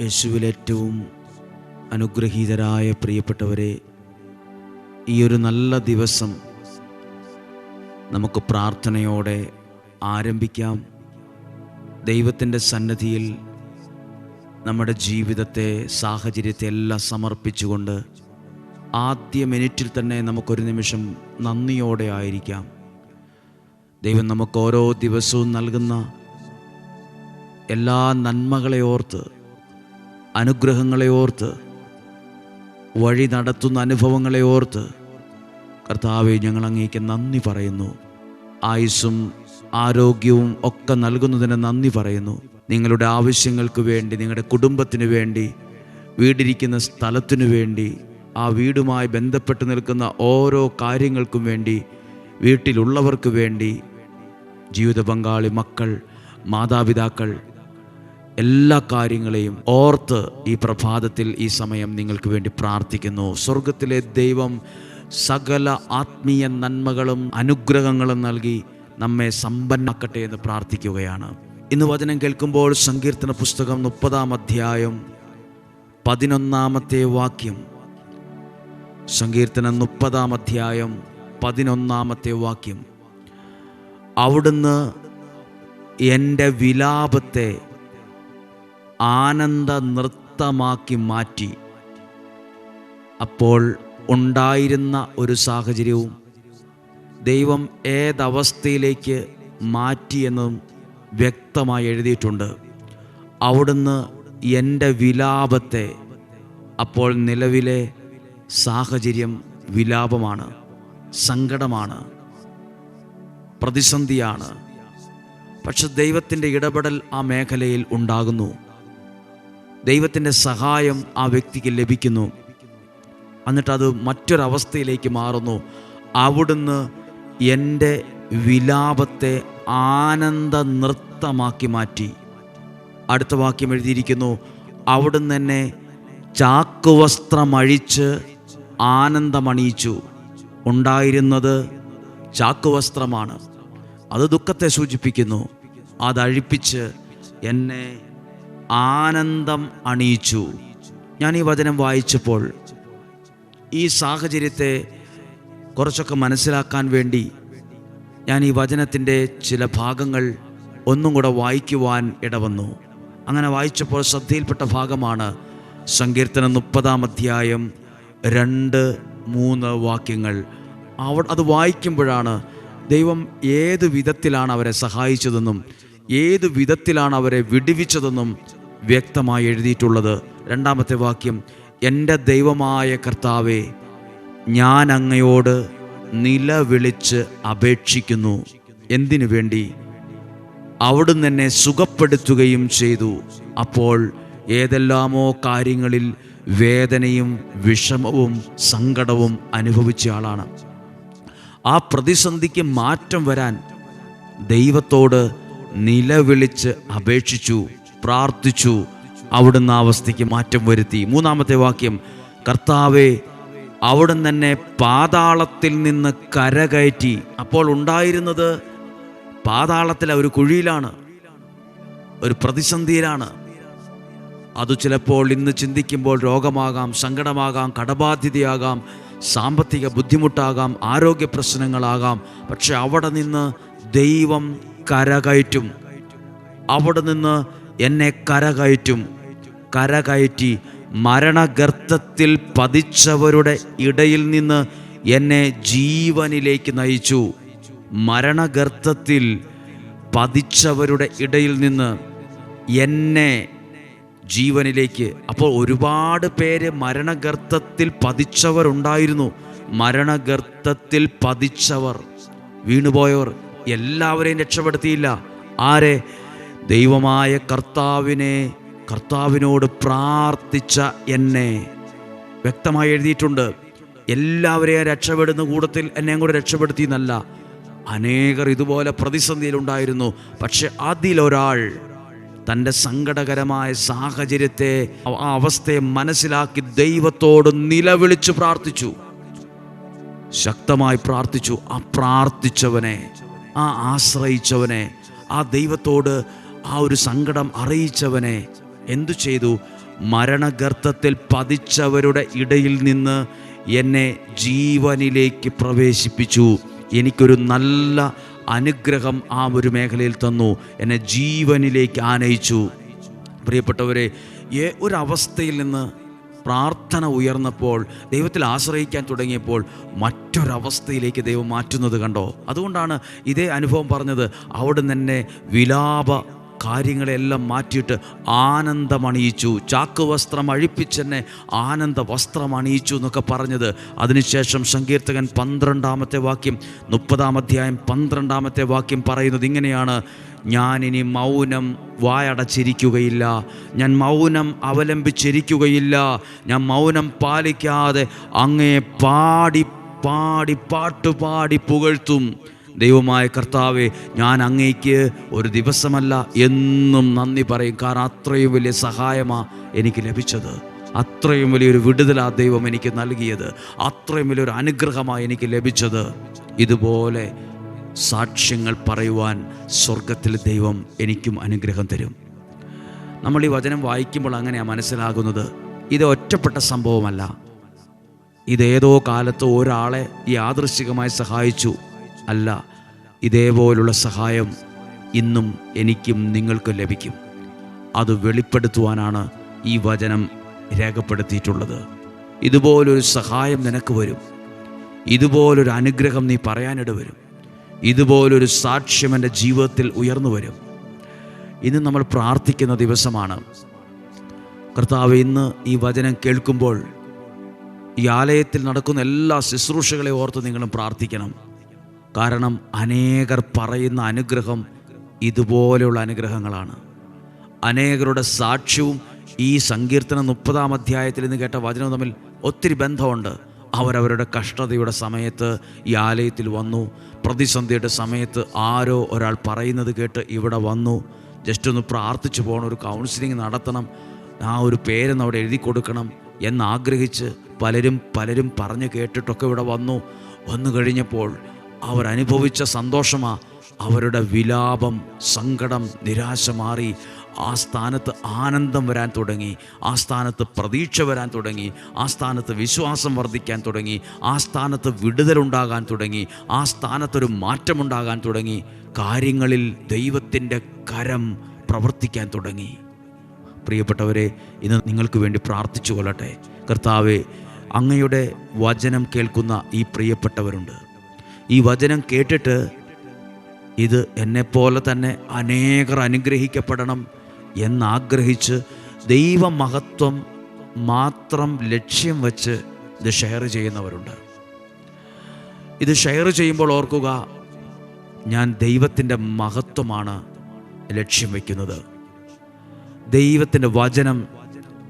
യേശുവിൽ ഏറ്റവും അനുഗ്രഹീതരായ പ്രിയപ്പെട്ടവരെ ഈ ഒരു നല്ല ദിവസം നമുക്ക് പ്രാർത്ഥനയോടെ ആരംഭിക്കാം. ദൈവത്തിന്റെ സന്നദ്ധിയിൽ നമ്മുടെ ജീവിതത്തെ സാഹചര്യത്തെ എല്ലാം സമർപ്പിച്ചുകൊണ്ട് ആദ്യ മിനിറ്റിൽ തന്നെ നമുക്കൊരു നിമിഷം നന്ദിയോടെ ആയിരിക്കാം. ദൈവം നമുക്ക് ഓരോ ദിവസവും നൽകുന്ന എല്ലാ നന്മകളെ ഓർത്ത് അനുഗ്രഹങ്ങളെ ഓർത്ത് വഴി നടത്തുന്ന അനുഭവങ്ങളെ ഓർത്ത് കർത്താവെ ഞങ്ങൾ അങ്ങേക്ക് നന്ദി പറയുന്നു. ആയുസ്സും ആരോഗ്യവും ഒക്കെ നൽകുന്നതിന് നന്ദി പറയുന്നു. നിങ്ങളുടെ ആവശ്യങ്ങൾക്ക് വേണ്ടി നിങ്ങളുടെ കുടുംബത്തിന് വേണ്ടി വീടിരിക്കുന്ന സ്ഥലത്തിനു വേണ്ടി ആ വീടുമായി ബന്ധപ്പെട്ട് നിൽക്കുന്ന ഓരോ കാര്യങ്ങൾക്കും വേണ്ടി വീട്ടിലുള്ളവർക്ക് വേണ്ടി ജീവിത പങ്കാളി മക്കൾ മാതാപിതാക്കൾ എല്ലാ കാര്യങ്ങളെയും ഓർത്ത് ഈ പ്രഭാതത്തിൽ ഈ സമയം നിങ്ങൾക്ക് വേണ്ടി പ്രാർത്ഥിക്കുന്നു. സ്വർഗത്തിലെ ദൈവം സകല ആത്മീയ നന്മകളും അനുഗ്രഹങ്ങളും നൽകി നമ്മെ സമ്പന്നാക്കട്ടെ എന്ന് പ്രാർത്ഥിക്കുകയാണ്. ഇന്ന് വചനം കേൾക്കുമ്പോൾ സങ്കീർത്തന പുസ്തകം മുപ്പതാം അധ്യായം പതിനൊന്നാമത്തെ വാക്യം. സങ്കീർത്തനം മുപ്പതാം അധ്യായം പതിനൊന്നാമത്തെ വാക്യം. അവിടുന്ന് എന്റെ വിലാപത്തെ ആനന്ദ നൃത്തമാക്കി മാറ്റി. അപ്പോൾ ഉണ്ടായിരുന്ന ഒരു സാഹചര്യവും ദൈവം ഏതവസ്ഥയിലേക്ക് മാറ്റിയെന്നും വ്യക്തമായി എഴുതിയിട്ടുണ്ട്. അവിടുന്ന് എന്റെ വിലാപത്തെ അപ്പോൾ നിലവിലെ സാഹചര്യം വിലാപമാണ് സങ്കടമാണ് പ്രതിസന്ധിയാണ്. പക്ഷെ ദൈവത്തിന്റെ ഇടപെടൽ ആ മേഖലയിൽ ഉണ്ടാകുന്നു. ദൈവത്തിന്റെ സഹായം ആ വ്യക്തിക്ക് ലഭിക്കുന്നു. എന്നിട്ട് അത് മറ്റൊരവസ്ഥയിലേക്ക് മാറുന്നു. അവിടുന്ന് എന്റെ വിലാപത്തെ ആനന്ദ നൃത്തമാക്കി മാറ്റി. അടുത്ത വാക്യം എഴുതിയിരിക്കുന്നു അവിടുന്ന് എന്നെ ചാക്കുവസ്ത്രമഴിച്ച് ആനന്ദമണിയിച്ചു. ഉണ്ടായിരുന്നത് ചാക്കുവസ്ത്രമാണ്. അത് ദുഃഖത്തെ സൂചിപ്പിക്കുന്നു. അതഴിപ്പിച്ച് എന്നെ ആനന്ദം അണിയിച്ചു. ഞാൻ ഈ വചനം വായിച്ചപ്പോൾ ഈ സാഹചര്യത്തെ കുറച്ചൊക്കെ മനസ്സിലാക്കാൻ വേണ്ടി ഞാൻ ഈ വചനത്തിന്റെ ചില ഭാഗങ്ങൾ ഒന്നും കൂടെ വായിക്കുവാൻ ഇടവന്നു. അങ്ങനെ വായിച്ചപ്പോൾ ശ്രദ്ധയിൽപ്പെട്ട ഭാഗമാണ് സങ്കീർത്തനം മുപ്പതാം അധ്യായം രണ്ട് മൂന്ന് വാക്യങ്ങൾ. അവ അത് വായിക്കുമ്പോഴാണ് ദൈവം ഏത് വിധത്തിലാണ് അവരെ സഹായിച്ചതെന്നും ഏത് വിധത്തിലാണ് അവരെ വിടുവിച്ചതെന്നും വ്യക്തമായി എഴുതിയിട്ടുള്ളത്. രണ്ടാമത്തെ വാക്യം എന്റെ ദൈവമായ കർത്താവെ ഞാൻ അങ്ങയോട് നിലവിളിച്ച് അപേക്ഷിക്കുന്നു. എന്തിനു വേണ്ടി? അവിടുന്ന് എന്നെ സുഖപ്പെടുത്തുകയും ചെയ്തു. അപ്പോൾ ഏതെല്ലാമോ കാര്യങ്ങളിൽ വേദനയും വിഷമവും സങ്കടവും അനുഭവിച്ച ആളാണ്. ആ പ്രതിസന്ധിക്ക് മാറ്റം വരാൻ ദൈവത്തോട് നിലവിളിച്ച് അപേക്ഷിച്ചു. പ്രാർത്ഥിച്ചു. അവിടുന്ന് അവസ്ഥയ്ക്ക് മാറ്റം വരുത്തി. മൂന്നാമത്തെ വാക്യം കർത്താവെ അവിടുന്ന് തന്നെ പാതാളത്തിൽ നിന്ന് കരകയറ്റി. അപ്പോൾ ഉണ്ടായിരുന്നത് പാതാളത്തിലെ ഒരു കുഴിയിലാണ് ഒരു പ്രതിസന്ധിയിലാണ്. അത് ചിലപ്പോൾ ഇന്ന് ചിന്തിക്കുമ്പോൾ രോഗമാകാം സങ്കടമാകാം കടബാധ്യതയാകാം സാമ്പത്തിക ബുദ്ധിമുട്ടാകാം ആരോഗ്യ പ്രശ്നങ്ങളാകാം. പക്ഷെ അവിടെ നിന്ന് ദൈവം കരകയറ്റും. അവിടെ നിന്ന് എന്നെ കരകയറ്റും. കരകയറ്റി മരണഗർത്തത്തിൽ പതിച്ചവരുടെ ഇടയിൽ നിന്ന് എന്നെ ജീവനിലേക്ക് നയിച്ചു. മരണഗർത്തത്തിൽ പതിച്ചവരുടെ ഇടയിൽ നിന്ന് എന്നെ ജീവനിലേക്ക് അപ്പോൾ ഒരുപാട് പേര് മരണഗർത്തത്തിൽ പതിച്ചവരുണ്ടായിരുന്നു മരണഗർത്തത്തിൽ പതിച്ചവർ വീണുപോയവർ എല്ലാവരെയും രക്ഷപ്പെടുത്തിയില്ല. ആരെ? ദൈവമായ കർത്താവിനെ കർത്താവിനോട് പ്രാർത്ഥിച്ച എന്നെ. വ്യക്തമായി എഴുതിയിട്ടുണ്ട് എല്ലാവരെയും രക്ഷപ്പെടുന്ന കൂട്ടത്തിൽ എന്നെയും കൂടെ രക്ഷപ്പെടുത്തി എന്നല്ല അനേകർ ഇതുപോലെ പ്രതിസന്ധിയിലുണ്ടായിരുന്നു. പക്ഷെ അതിലൊരാൾ തന്റെ സങ്കടകരമായ സാഹചര്യത്തെ ആ അവസ്ഥയെ മനസ്സിലാക്കി ദൈവത്തോട് നിലവിളിച്ച് പ്രാർത്ഥിച്ചു. ശക്തമായി പ്രാർത്ഥിച്ചു. ആ പ്രാർത്ഥിച്ചവനെ ആ ആശ്രയിച്ചവനെ ആ ദൈവത്തോട് ആ ഒരു സങ്കടം അറിയിച്ചവനെ എന്തു ചെയ്തു? മരണഗർത്തത്തിൽ പതിച്ചവരുടെ ഇടയിൽ നിന്ന് എന്നെ ജീവനിലേക്ക് പ്രവേശിപ്പിച്ചു. എനിക്കൊരു നല്ല അനുഗ്രഹം ആ ഒരു മേഖലയിൽ തന്നു. എന്നെ ജീവനിലേക്ക് ആനയിച്ചു. പ്രിയപ്പെട്ടവരെ ഒരവസ്ഥയിൽ നിന്ന് പ്രാർത്ഥന ഉയർന്നപ്പോൾ ദൈവത്തിൽ ആശ്രയിക്കാൻ തുടങ്ങിയപ്പോൾ മറ്റൊരവസ്ഥയിലേക്ക് ദൈവം മാറ്റുന്നത് കണ്ടോ? അതുകൊണ്ടാണ് ഇതേ അനുഭവം പറഞ്ഞത്. അവിടെ തന്നെ വിലാപ കാര്യങ്ങളെല്ലാം മാറ്റിയിട്ട് ആനന്ദമണിയിച്ചു. ചാക്ക് വസ്ത്രം അഴിപ്പിച്ചെന്നെ ആനന്ദ വസ്ത്രം അണിയിച്ചു എന്നൊക്കെ പറഞ്ഞത്. അതിനുശേഷം സങ്കീർത്തകൻ പന്ത്രണ്ടാമത്തെ വാക്യം മുപ്പതാം അധ്യായം പന്ത്രണ്ടാമത്തെ വാക്യം പറയുന്നത് ഇങ്ങനെയാണ്. ഞാനിനി മൗനം വായടച്ചിരിക്കുകയില്ല. ഞാൻ മൗനം അവലംബിച്ചിരിക്കുകയില്ല. ഞാൻ മൗനം പാലിക്കാതെ അങ്ങേ പാടി പാടി പാട്ടുപാടി പുകഴ്ത്തും. ദൈവമായ കർത്താവെ ഞാൻ അങ്ങേക്ക് ഒരു ദിവസമല്ല എന്നും നന്ദി പറയും. കാരണം അത്രയും വലിയ സഹായമാണ് എനിക്ക് ലഭിച്ചത്. അത്രയും വലിയൊരു വിടുതലാ ദൈവം എനിക്ക് നൽകിയത്. അത്രയും വലിയൊരു അനുഗ്രഹമാണ് എനിക്ക് ലഭിച്ചത്. ഇതുപോലെ സാക്ഷ്യങ്ങൾ പറയുവാൻ സ്വർഗത്തിൽ ദൈവം എനിക്കും അനുഗ്രഹം തരും. നമ്മൾ ഈ വചനം വായിക്കുമ്പോൾ അങ്ങനെയാണ് മനസ്സിലാകുന്നത്. ഇത് ഒറ്റപ്പെട്ട സംഭവമല്ല. ഇതേതോ കാലത്ത് ഒരാളെ യാദൃശികമായി സഹായിച്ചു. അല്ല ഇതേപോലുള്ള സഹായം ഇന്നും എനിക്കും നിങ്ങൾക്കും ലഭിക്കും. അത് വെളിപ്പെടുത്തുവാനാണ് ഈ വചനം രേഖപ്പെടുത്തിയിട്ടുള്ളത്. ഇതുപോലൊരു സഹായം നിനക്ക് വരും. ഇതുപോലൊരു അനുഗ്രഹം നീ പറയാനിട വരും. ഇതുപോലൊരു സാക്ഷ്യം എന്റെ ജീവിതത്തിൽ ഉയർന്നു വരും. ഇന്ന് നമ്മൾ പ്രാർത്ഥിക്കുന്ന ദിവസമാണ്. കർത്താവ് ഇന്ന് ഈ വചനം കേൾക്കുമ്പോൾ ഈ ആലയത്തിൽ നടക്കുന്ന എല്ലാ ശുശ്രൂഷകളെ ഓർത്ത് നിങ്ങളും പ്രാർത്ഥിക്കണം. കാരണം അനേകർ പറയുന്ന അനുഗ്രഹം ഇതുപോലെയുള്ള അനുഗ്രഹങ്ങളാണ്. അനേകരുടെ സാക്ഷ്യവും ഈ സങ്കീർത്തനം മുപ്പതാം അധ്യായത്തിൽ നിന്ന് കേട്ട വചനവും തമ്മിൽ ഒത്തിരി ബന്ധമുണ്ട്. അവരവരുടെ കഷ്ടതയുടെ സമയത്ത് ഈ ആലയത്തിൽ വന്നു. പ്രതിസന്ധിയുടെ സമയത്ത് ആരോ ഒരാൾ പറയുന്നത് കേട്ട് ഇവിടെ വന്നു. ജസ്റ്റ് ഒന്ന് പ്രാർത്ഥിച്ചു പോകണം ഒരു കൗൺസിലിംഗ് നടത്തണം ആ ഒരു പേരൊന്ന് അവിടെ എഴുതി കൊടുക്കണം എന്നാഗ്രഹിച്ച് പലരും പലരും പറഞ്ഞു കേട്ടിട്ടൊക്കെ ഇവിടെ വന്നു. വന്നു കഴിഞ്ഞപ്പോൾ അവർ അനുഭവിച്ച സന്തോഷമാ. അവരുടെ വിലാപം സങ്കടം നിരാശ മാറി. ആ സ്ഥാനത്ത് ആനന്ദം വരാൻ തുടങ്ങി. ആ സ്ഥാനത്ത് പ്രതീക്ഷ വരാൻ തുടങ്ങി. ആ സ്ഥാനത്ത് വിശ്വാസം വർദ്ധിക്കാൻ തുടങ്ങി. ആ സ്ഥാനത്ത് വിടുതലുണ്ടാകാൻ തുടങ്ങി. ആ സ്ഥാനത്തൊരു മാറ്റമുണ്ടാകാൻ തുടങ്ങി. കാര്യങ്ങളിൽ ദൈവത്തിന്റെ കരം പ്രവർത്തിക്കാൻ തുടങ്ങി. പ്രിയപ്പെട്ടവരെ ഇന്ന് നിങ്ങൾക്ക് വേണ്ടി പ്രാർത്ഥിച്ചു കൊള്ളട്ടെ കർത്താവെ അങ്ങയുടെ വചനം കേൾക്കുന്ന ഈ പ്രിയപ്പെട്ടവരുണ്ട്. ഈ വചനം കേട്ടിട്ട് ഇത് എന്നെപ്പോലെ തന്നെ അനേകർ അനുഗ്രഹിക്കപ്പെടണം എന്നാഗ്രഹിച്ച് ദൈവമഹത്വം മാത്രം ലക്ഷ്യം വച്ച് ഇത് ഷെയർ ചെയ്യുന്നവരുണ്ട്. ഇത് ഷെയർ ചെയ്യുമ്പോൾ ഓർക്കുക ഞാൻ ദൈവത്തിന്റെ മഹത്വമാണ് ലക്ഷ്യം വയ്ക്കുന്നത് ദൈവത്തിന്റെ വചനം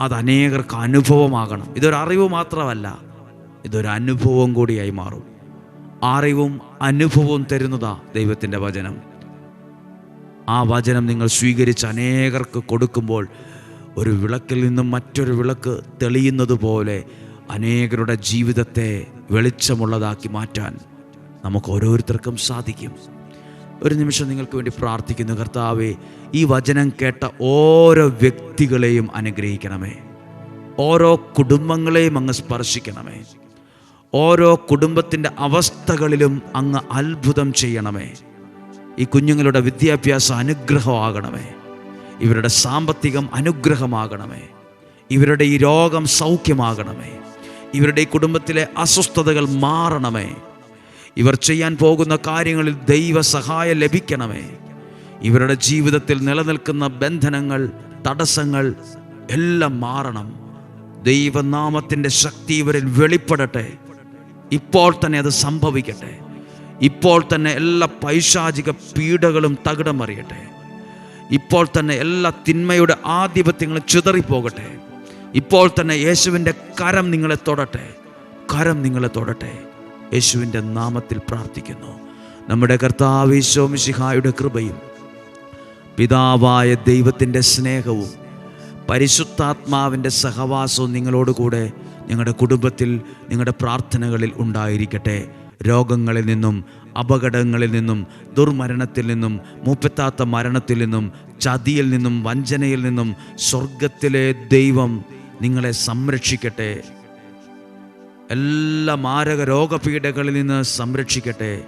അത് അനേകർക്ക് അനുഭവമാകണം. ഇതൊരറിവ് മാത്രമല്ല ഇതൊരു അനുഭവം കൂടിയായി മാറും. അറിവും അനുഭവവും തരുന്നതാ ദൈവത്തിന്റെ വചനം. ആ വചനം നിങ്ങൾ സ്വീകരിച്ച് അനേകർക്ക് കൊടുക്കുമ്പോൾ ഒരു വിളക്കിൽ നിന്നും മറ്റൊരു വിളക്ക് തെളിയുന്നത് പോലെ അനേകരുടെ ജീവിതത്തെ വെളിച്ചമുള്ളതാക്കി മാറ്റാൻ നമുക്ക് ഓരോരുത്തർക്കും സാധിക്കും. ഒരു നിമിഷം നിങ്ങൾക്ക് വേണ്ടി പ്രാർത്ഥിക്കുന്നു കർത്താവെ ഈ വചനം കേട്ട ഓരോ വ്യക്തികളെയും അനുഗ്രഹിക്കണമേ. ഓരോ കുടുംബങ്ങളെയും അങ്ങ് സ്പർശിക്കണമേ. ഓരോ കുടുംബത്തിന്റെ അവസ്ഥകളിലും അങ്ങ് അത്ഭുതം ചെയ്യണമേ. ഈ കുഞ്ഞുങ്ങളുടെ വിദ്യാഭ്യാസ അനുഗ്രഹമാകണമേ. ഇവരുടെ സാമ്പത്തികം അനുഗ്രഹമാകണമേ. ഇവരുടെ ഈ രോഗം സൗഖ്യമാകണമേ. ഇവരുടെ ഈ കുടുംബത്തിലെ അസ്വസ്ഥതകൾ മാറണമേ. ഇവർ ചെയ്യാൻ പോകുന്ന കാര്യങ്ങളിൽ ദൈവ സഹായം ലഭിക്കണമേ. ഇവരുടെ ജീവിതത്തിൽ നിലനിൽക്കുന്ന ബന്ധനങ്ങൾ തടസ്സങ്ങൾ എല്ലാം മാറണം. ദൈവനാമത്തിന്റെ ശക്തി ഇവരിൽ വെളിപ്പെടട്ടെ. ഇപ്പോൾ തന്നെ അത് സംഭവിക്കട്ടെ. ഇപ്പോൾ തന്നെ എല്ലാ പൈശാചിക പീഡകളും തകിടം മറിയട്ടെ. ഇപ്പോൾ തന്നെ എല്ലാ തിന്മയുടെ ആധിപത്യങ്ങളും ചിതറിപ്പോകട്ടെ. ഇപ്പോൾ തന്നെ യേശുവിന്റെ കരം നിങ്ങളെ തൊടട്ടെ. കരം നിങ്ങളെ തൊടട്ടെ. യേശുവിന്റെ നാമത്തിൽ പ്രാർത്ഥിക്കുന്നു. നമ്മുടെ കർത്താവ് ശിഹായുടെ കൃപയും പിതാവായ ദൈവത്തിന്റെ സ്നേഹവും പരിശുദ്ധാത്മാവിന്റെ സഹവാസവും നിങ്ങളോട് കൂടെ നിങ്ങളുടെ കുടുംബത്തിൽ നിങ്ങളുടെ പ്രാർത്ഥനകളിൽ ഉണ്ടായിരിക്കട്ടെ. രോഗങ്ങളിൽ നിന്നും അപകടങ്ങളിൽ നിന്നും ദുർമരണത്തിൽ നിന്നും മൂപ്പത്താത്ത മരണത്തിൽ നിന്നും ചതിയിൽ നിന്നും വഞ്ചനയിൽ നിന്നും സ്വർഗത്തിലെ ദൈവം നിങ്ങളെ സംരക്ഷിക്കട്ടെ. എല്ലാ മാരക രോഗപീഠകളിൽ നിന്ന് സംരക്ഷിക്കട്ടെ.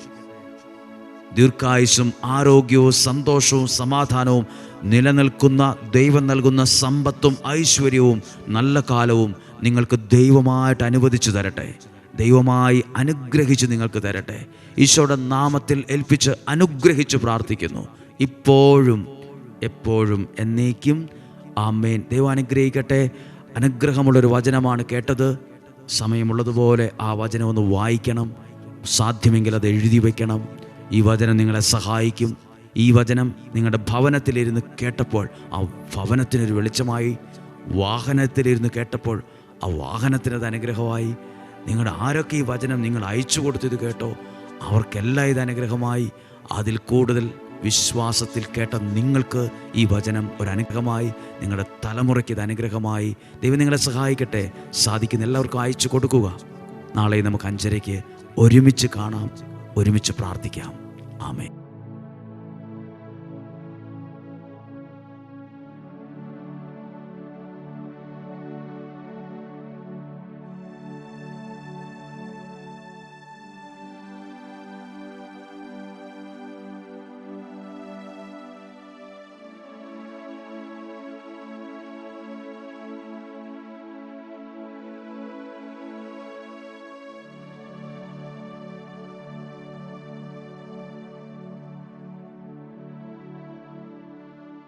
ദീർഘായുസും ആരോഗ്യവും സന്തോഷവും സമാധാനവും നിലനിൽക്കുന്ന ദൈവം നൽകുന്ന സമ്പത്തും ഐശ്വര്യവും നല്ല കാലവും നിങ്ങൾക്ക് ദൈവമായിട്ട് അനുവദിച്ചു തരട്ടെ. ദൈവമായി അനുഗ്രഹിച്ച് നിങ്ങൾക്ക് തരട്ടെ. ഈശോയുടെ നാമത്തിൽ ഏൽപ്പിച്ച് അനുഗ്രഹിച്ച് പ്രാർത്ഥിക്കുന്നു. ഇപ്പോഴും എപ്പോഴും എന്നേക്കും. ആമേൻ. ദൈവം അനുഗ്രഹിക്കട്ടെ. അനുഗ്രഹമുള്ളൊരു വചനമാണ് കേട്ടത്. സമയമുള്ളതുപോലെ ആ വചനം ഒന്ന് വായിക്കണം. സാധ്യമെങ്കിൽ അത് എഴുതി വയ്ക്കണം. ഈ വചനം നിങ്ങളെ സഹായിക്കും. ഈ വചനം നിങ്ങളുടെ ഭവനത്തിലിരുന്ന് കേട്ടപ്പോൾ ആ ഭവനത്തിനൊരു വെളിച്ചമായി വാഹനത്തിലിരുന്ന് കേട്ടപ്പോൾ ആ വാഹനത്തിനത് അനുഗ്രഹമായി. നിങ്ങളുടെ ആരൊക്കെ ഈ വചനം നിങ്ങൾ അയച്ചു കൊടുത്തത് കേട്ടോ അവർക്കെല്ലാം ഇത് അനുഗ്രഹമായി. അതിൽ കൂടുതൽ വിശ്വാസത്തിൽ കേട്ട നിങ്ങൾക്ക് ഈ വചനം ഒരു അനുഗ്രഹമായി. നിങ്ങളുടെ തലമുറയ്ക്ക് ഇത് അനുഗ്രഹമായി. ദൈവം നിങ്ങളെ സഹായിക്കട്ടെ. സാധിക്കുന്ന എല്ലാവർക്കും അയച്ചു കൊടുക്കുക. നാളെ നമുക്ക് അഞ്ചരയ്ക്ക് ഒരുമിച്ച് കാണാം. ഒരുമിച്ച് പ്രാർത്ഥിക്കാം. ആമേ